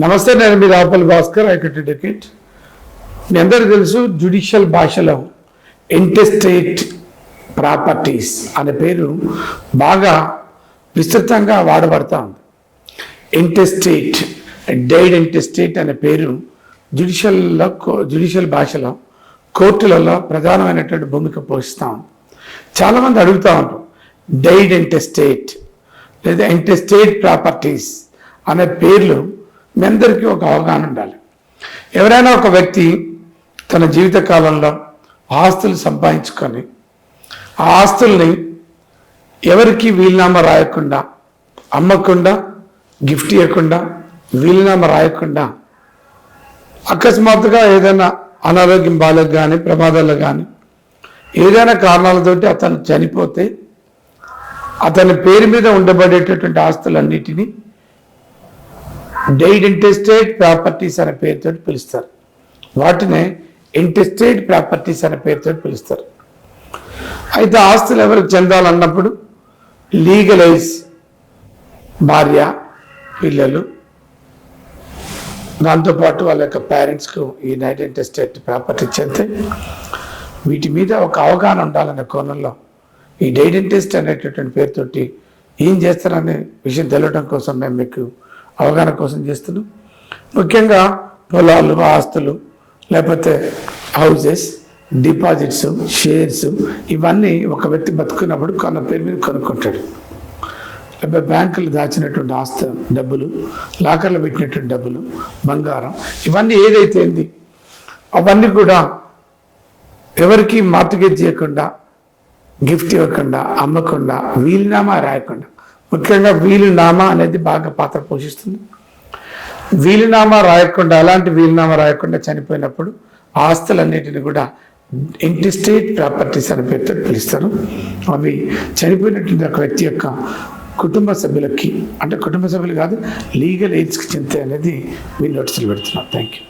నమస్తే నేను మీ రాపల్ భాస్కర్ ఐకట్ టికెట్ మీ అందరికీ తెలుసు జ్యుడిషియల్ భాషలో ఇంటెస్టేట్ ప్రాపర్టీస్ అనే పేరు బాగా విస్తృతంగా వాడబడతా ఉంది. ఇంటెస్టేట్ డైడ్ ఇంటెస్టేట్ అనే పేరు జ్యుడిషియల్లో జ్యుడిషియల్ భాషలో కోర్టులలో ప్రధానమైనటువంటి భూమిక పోషిస్తూ ఉంది. చాలామంది అడుగుతూ ఉంటారు డైడ్ ఇంటెస్టేట్ లేదా ఇంటెస్టేట్ ప్రాపర్టీస్ అనే పేర్లు మీ అందరికీ ఒక అవగాహన ఉండాలి. ఎవరైనా ఒక వ్యక్తి తన జీవిత కాలంలో ఆస్తులు సంపాదించుకొని ఆ ఆస్తుల్ని ఎవరికి వీలునామా రాయకుండా అమ్మకుండా గిఫ్ట్ ఇవ్వకుండా వీలునామా రాయకుండా అకస్మాత్తుగా ఏదైనా అనారోగ్యం బాలకు కానీ ప్రమాదాలు కానీ ఏదైనా కారణాలతోటి అతను చనిపోతే అతని పేరు మీద ఉండబడేటటువంటి ఆస్తులన్నిటినీ డైడ్ ఇంటెస్టేట్ ప్రాపర్టీస్ అనే పేరుతో పిలుస్తారు. వాటినే ఇంటెస్టేట్ ప్రాపర్టీస్ అనే పేరుతో పిలుస్తారు. అయితే ఆస్తులు ఎవరికి చెందాలన్నప్పుడు లీగలైజ్ భార్య పిల్లలు దాంతోపాటు వాళ్ళ యొక్క పేరెంట్స్కు ఈ నైట్ ఇంటెస్టేట్ ప్రాపర్టీ చెందితే వీటి మీద ఒక అవగాహన ఉండాలనే కోణంలో ఈ డైడ్ ఇంటెస్ట్ అనేటటువంటి పేరుతోటి ఏం చేస్తారనే విషయం తెలియడం కోసం మేము మీకు అవగాహన కోసం చేస్తున్నాం. ముఖ్యంగా పొలాలు ఆస్తులు లేకపోతే హౌజెస్ డిపాజిట్స్ షేర్స్ ఇవన్నీ ఒక వ్యక్తి బతుకున్నప్పుడు కొన్న పేరు మీద కొనుక్కుంటాడు. లేకపోతే బ్యాంకులు దాచినటువంటి ఆస్తి డబ్బులు లాకర్లు పెట్టినటువంటి డబ్బులు బంగారం ఇవన్నీ ఏదైతే ఏంది అవన్నీ కూడా ఎవరికి మార్టిగేజ్ చేయకుండా గిఫ్ట్ ఇవ్వకుండా అమ్మకుండా వీలునామా రాయకుండా ముఖ్యంగా వీలునామా అనేది బాగా పాత్ర పోషిస్తుంది. వీలునామా రాయకుండా అలాంటి వీలునామా రాయకుండా చనిపోయినప్పుడు ఆస్తులన్నిటిని కూడా ఇంటిస్టేట్ ప్రాపర్టీస్ అనే పేరుతో పిలుస్తారు. అవి చనిపోయినటువంటి ఒక వ్యక్తి యొక్క కుటుంబ సభ్యులకి అంటే కుటుంబ సభ్యులు కాదు లీగల్ ఎయిడ్స్కి చెందుతాయి అనేది వీళ్ళు నోటీసులు పెడుతున్నారు. Thank you